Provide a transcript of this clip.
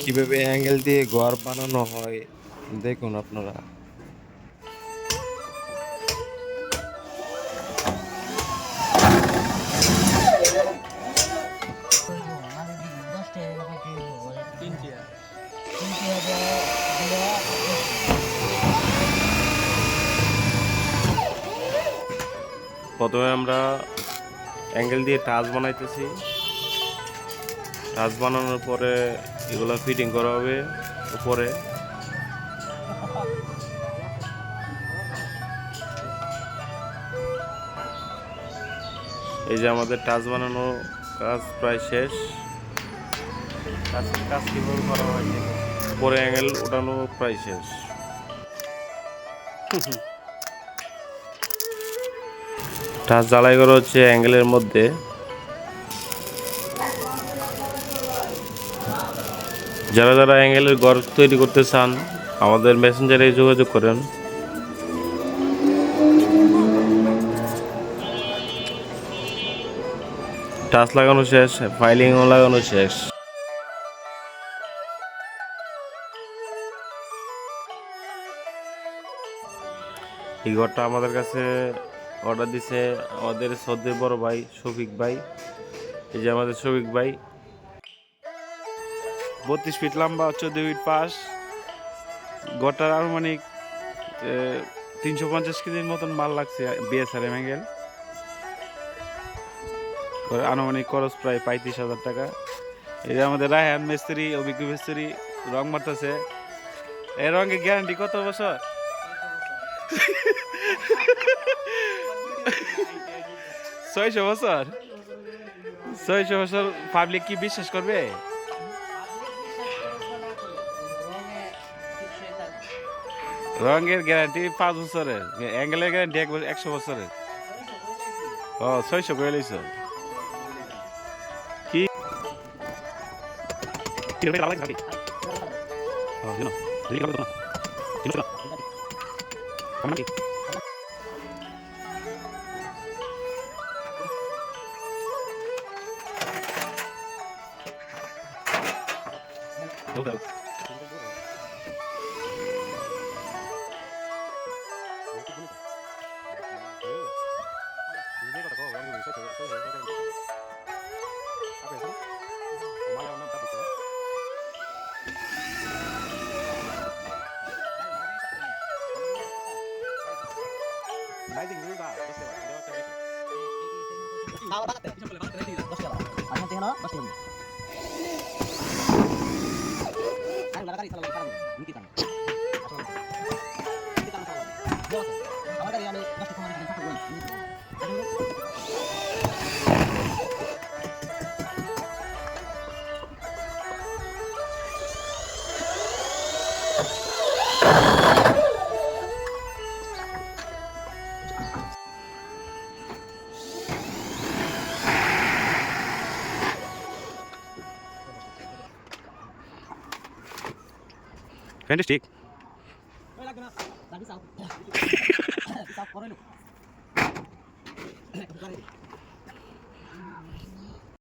কীভাবে অ্যাঙ্গেল দিয়ে ঘর বানানো হয় দেখুন আপনারা। প্রথমে আমরা অ্যাঙ্গেল দিয়ে টাচ বানাইতেছি। টাচ বানানোর পরে এগুলো ফিটিং করা হবে উপরে। এই যে আমাদের টাচ বানানো কাজ প্রায় শেষ। কাজ কাজ কীভাবে করা হয় উপরে অ্যাঙ্গেল ওঠানো প্রায় শেষ। টাচ জ্বালাই করা হচ্ছে অ্যাঙ্গেলের মধ্যে। যারা যারা অ্যাঙ্গেলের ঘর তৈরি করতে চান, আমাদের মেসেঞ্জারে যোগাযোগ করেন। টাচ লাগানো শেষ ফাইলিংও লাগানো শেষ। এই ঘরটা আমাদের কাছে অর্ডার দিছে আমাদের সদ্যের বড় ভাই, শফিক ভাই। এই যে আমাদের শফিক ভাই বত্রিশ ফিট লম্বা, চোদ্দ ফিট পাশ ঘরটার আনুমানিক তিনশো পঞ্চাশ কেজির মতন মাল লাগছে বিএসআর এমএঙ্গেল আনুমানিক খরচ প্রায় পঁয়ত্রিশ হাজার টাকা। যে আমাদের রায়হান মিস্ত্রি, অভিজ্ঞ মিস্ত্রি, রং মারতেছে। এই রঙের গ্যারান্টি কত বছর? ছয়শো বছর? ছয়শো বছর পাবলিক কি বিশ্বাস করবে? রঙের গ্যারান্টি পাঁচ বছরের। অ্যাঙ্গেলের গ্যারান্টি এক একশো বছরের। ও ছয়শো করে লইছ। কি? Ayo, lari-lari, salah fantastic